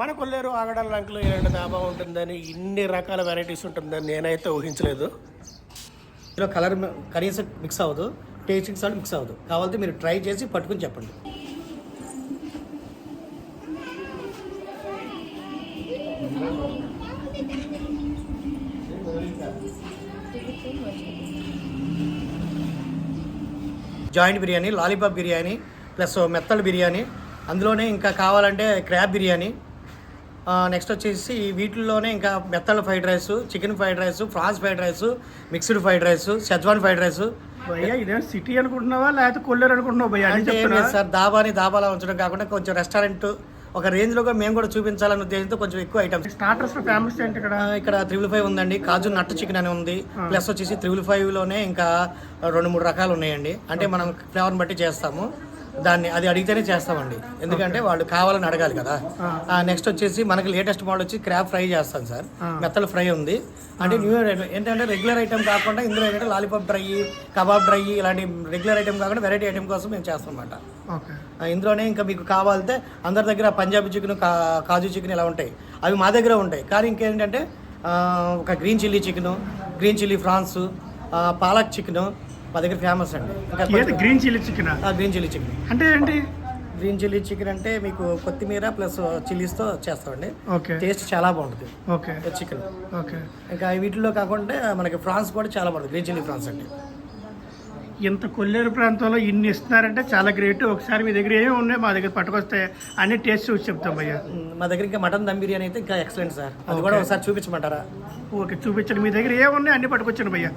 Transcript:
మన కొల్లేరు ఆగడాల లంకలో ఇలాంటి దాబా ఉంటుందని ఇన్ని రకాల వెరైటీస్ ఉంటుందని నేనైతే ఊహించలేదు. ఇందులో కలర్ కనీసం మిక్స్ అవ్వదు టేస్టింగ్ సాల్ట్ మిక్స్ అవ్వదు. కావాలంటే మీరు ట్రై చేసి పట్టుకుని చెప్పండి. Joint biryani lollipop biryani plus మెత్తల biryani. అందులోనే ఇంకా కావాలంటే క్రాబ్ బిర్యానీ. నెక్స్ట్ వచ్చేసి వీటిల్లోనే ఇంకా మెత్తల fried rice chicken fried rice prawns fried rice mixed fried rice schezwan fried rice. భయ్యా ఇదే సిటీ అనుకుంటున్నావా లేకపోతే కొల్లేరు అనుకుంటున్నావా భయ్యా? అంటే ఏం చెప్తున్నా. లేదు సార్ దాబాని దాబాలా ఉంచడం కాకుండా కొంచెం రెస్టారెంట్ ఒక రేంజ్లో కూడా మేము కూడా చూపించాలనే ఉద్దేశంతో కొంచెం ఎక్కువ ఐటమ్స్. స్టార్టర్స్ ఫేమస్ ఏంటి ఇక్కడ? ఇక్కడ త్రిబుల్ ఫైవ్ ఉందండి కాజు నట్టు చికెన్ అని ఉంది. ప్లస్ వచ్చేసి త్రిబుల్ ఫైవ్లోనే ఇంకా రెండు మూడు రకాలు ఉన్నాయండి. అంటే మనం ఫ్లేవర్ని బట్టి చేస్తాము. దాన్ని అది అడిగితేనే చేస్తామండి. ఎందుకంటే వాళ్ళు కావాలని అడగాలి కదా. నెక్స్ట్ వచ్చేసి మనకి లేటెస్ట్ మోడల్ వచ్చి క్రాబ్ ఫ్రై చేస్తాం సార్. మెత్తల ఫ్రై ఉంది. అంటే న్యూ ఐటమ్ ఏంటంటే రెగ్యులర్ ఐటమ్ కాకుండా ఇందులో ఏంటంటే లాలీపాప్ డ్రై కబాబ్ డ్రై ఇలాంటి రెగ్యులర్ ఐటమ్ కాకుండా వెరైటీ ఐటమ్ కోసం మేము చేస్తాం ఆ, ఇందులోనే ఇంకా మీకు కావాలంటే అందరి దగ్గర పంజాబీ చికెన్ కా కాజు చికెన్ ఇలా ఉంటాయి. అవి మా దగ్గర ఉంటాయి. కానీ ఇంకేంటంటే ఒక green chilli chicken green chilli prawns palak chicken మా దగ్గర ఫేమస్ అండి. Green chilli chicken green chilli chicken అంటే ఏంటి? గ్రీన్ చిల్లీ చికెన్ అంటే మీకు కొత్తిమీర ప్లస్ చిల్లీస్తో చేస్తామండి. ఓకే. టేస్ట్ చాలా బాగుంటుంది. ఓకే. Chicken okay. ఇంకా వీటిలో కాకుండా మనకి ఫ్రాన్స్ కూడా చాలా బాగుంటుంది. గ్రీన్ చిల్లీ ఫ్రాన్స్ అండి. ఇంత కొల్లేరు ప్రాంతంలో ఇన్ని ఇస్తున్నారంటే చాలా గ్రేట్ ఒకసారి మీ దగ్గర ఏమి ఉన్నాయి? మా దగ్గర పట్టుకొస్తే అన్ని టేస్ట్ చూసి చెప్తాం భయ్యా మ్, మా దగ్గర ఇంకా మటన్ దమ్ బిర్యానీ అయితే ఇంకా ఎక్సలెంట్ సార్. అది కూడా ఒకసారి చూపించమంటారా? ఓకే చూపించండి. మీ దగ్గర ఏమున్నాయి? అన్ని పట్టుకొచ్చాను భయ్యా